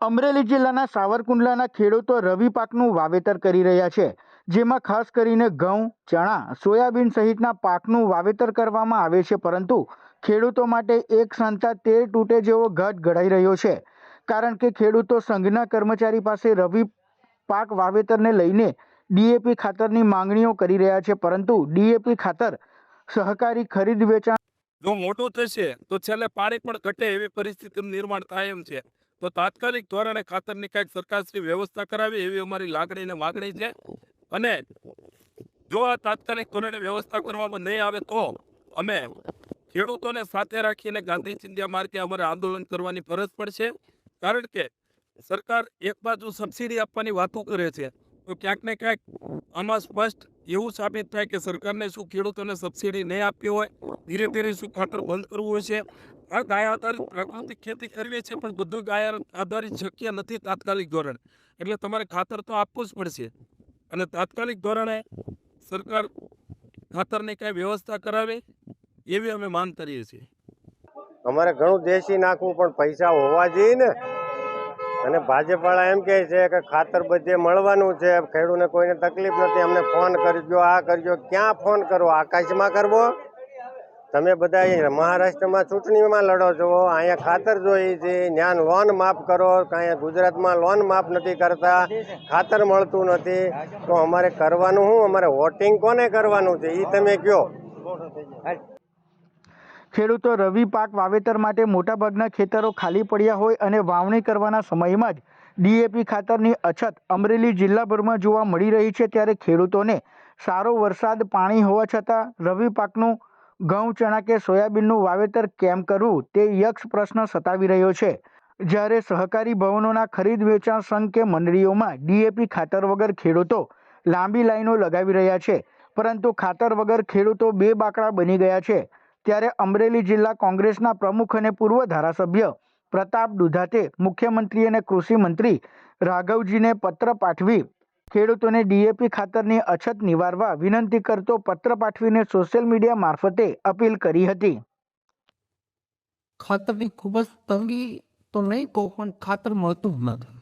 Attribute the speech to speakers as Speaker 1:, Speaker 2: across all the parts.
Speaker 1: અમરેલી જિલ્લાના સાવરકુંડલાના ખેડૂતો રવિ પાકનું વાવેતર કરી રહ્યા છે, જેમાં ખાસ કરીને ઘઉં, ચણા, સોયાબીન સહિતના પાકનું વાવેતર કરવામાં આવે છે, પરંતુ ખેડૂતો માટે એક સંતા તેર તૂટે જેવો ઘટ ઘડાઈ રહ્યો છે, કારણ કે ખેડૂતો સંઘના કર્મચારી પાસે રવિ પાક વાવેતરને લઈને ડીએપી ખાતરની માંગણીઓ કરી રહ્યા છે, પરંતુ ડીએપી ખાતર સહકારી ખરીદ વેચાણ
Speaker 2: જો મોટું થશે, તો છેલ્લે પાણી પણ ઘટે એવી પરિસ્થિતિનું નિર્માણ થાય એમ છે. તો તાત્કાલિક ધોરણે ખાતરની કંઈક સરકારશ્રી વ્યવસ્થા કરાવી એવી અમારી લાગણી અને માગણી છે. અને જો આ તાત્કાલિક ધોરણે વ્યવસ્થા કરવામાં નહીં આવે તો અમે ખેડૂતોને સાથે રાખીને ગાંધી ચિંધ્યા માર્ગે અમારે આંદોલન કરવાની ફરજ પડશે. કારણ કે સરકાર એક બાજુ સબસિડી આપવાની વાતો કરે છે તો ક્યાંક ને ક્યાંક આમાં સ્પષ્ટ એવું સાબિત થાય કે સરકારને શું ખેડૂતોને સબસિડી નહીં આપી હોય, ધીરે ધીરે શું ખાતર બંધ કરવું હોય છે? આ ગાય આધારિત પ્રાકૃતિક ખેતી કરવી છે, પણ બધું ગાય આધારિત શક્ય નથી તાત્કાલિક ધોરણે. એટલે તમારે ખાતર તો આપવું જ પડશે. અને તાત્કાલિક ધોરણે સરકાર ખાતરની કાંઈ વ્યવસ્થા કરાવે એવી અમે માંગ કરીએ છીએ.
Speaker 3: અમારે ઘણું દેશી નાખવું પણ પૈસા હોવા જોઈએ ને. અને ભાજપવાળા એમ કહે છે કે ખાતર બધે મળવાનું છે ખેડૂતને કોઈને તકલીફ નથી, અમને ફોન કરજો, આ કરજો, ક્યાં ફોન કરવો આકાશમાં કરવો? તમે બધા મહારાષ્ટ્રમાં ચૂંટણીમાં લડો છો, અહીંયા ખાતર જોઈએ છે જ્ઞાન લોન માફ કરો અહીંયા ગુજરાતમાં લોન માફ નથી કરતા, ખાતર મળતું નથી, તો અમારે કરવાનું શું? અમારે વોટિંગ કોને કરવાનું છે? એ તમે કહો.
Speaker 1: ખેડૂતો રવિ પાક વાવેતર માટે મોટાભાગના ખેતરો ખાલી પડ્યા હોય અને વાવણી કરવાના સમયમાં જ ડીએપી ખાતરની અછત અમરેલી જિલ્લાભરમાં જોવા મળી રહી છે ત્યારે ખેડૂતોને સારો વરસાદ પાણી હોવા છતાં રવિ પાકનું ઘઉં, ચણા કે સોયાબીનનું વાવેતર કેમ કરવું તે યક્ષ પ્રશ્ન સતાવી રહ્યો છે. જ્યારે સહકારી ભવનોના ખરીદ, વેચાણ સંઘ કે મંડળીઓમાં ડીએપી ખાતર વગર ખેડૂતો લાંબી લાઈનો લગાવી રહ્યા છે, પરંતુ ખાતર વગર ખેડૂતો બે બાકડા બની ગયા છે. ત્યારે અમરેલી જિલ્લા કોંગ્રેસના પ્રમુખ અને પૂર્વ ધારાસભ્ય પ્રતાપ દુધાતે મુખ્યમંત્રી અને કૃષિ મંત્રી રાઘવજીને પત્ર પાઠવી ખેડૂતોને ડીએપી ખાતરની અછત નિવારવા વિનંતી કરતો પત્ર પાઠવીને સોશિયલ મીડિયા મારફતે અપીલ કરી હતી.
Speaker 4: ખાતરની ખૂબ જ તંગી તો નહીં કહું, પણ ખાતર મળતું નથી.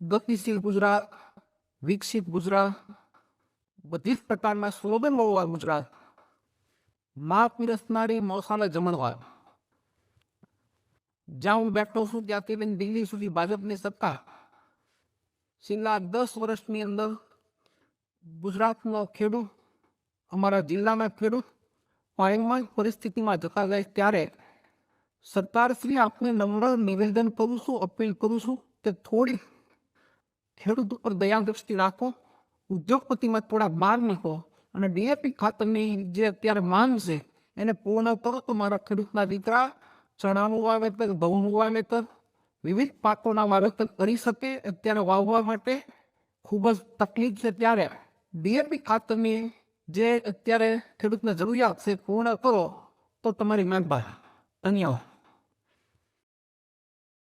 Speaker 4: ગતિશીલ ગુજરાત, વિકસિત ગુજરાત, બધી જ પ્રકારના સ્લોગન હોવા ગુજરાત. માં પીરસનારી મોસાના જમણવાર જ્યાં હું બેઠો છું ત્યાંથી લઈને દિલ્હી સુધી ભાજપની સત્તા. છેલ્લા દસ વર્ષની અંદર ગુજરાતનો ખેડૂત, અમારા જિલ્લાના ખેડૂત પાયમાન પરિસ્થિતિમાં જતા જાય ત્યારે સરકારશ્રી આપણે નમ્ર નિવેદન કરું છું, અપીલ કરું છું કે થોડી ખેડૂત ઉપર દયા દ્રષ્ટિ રાખો, ઉદ્યોગપતિમાં થોડા બહાર નાખો અને ડીએપી ખાતરની જે અત્યારે માંગ છે, એને પૂર્ણ કરો તો મારા ખેડૂતના દીકરા ચણાનું વાવેતર, ઘઉંનું વાવેતર, વિવિધ પાકોના વાવેતર કરી શકે અત્યારે વાવવા માટે ખૂબ જ તકલીફ છે ત્યારે ડીએપી ખાતરની જે અત્યારે ખેડૂતને જરૂરિયાત છે, પૂર્ણ કરો તો તમારી માંગ ધન્યવાદ.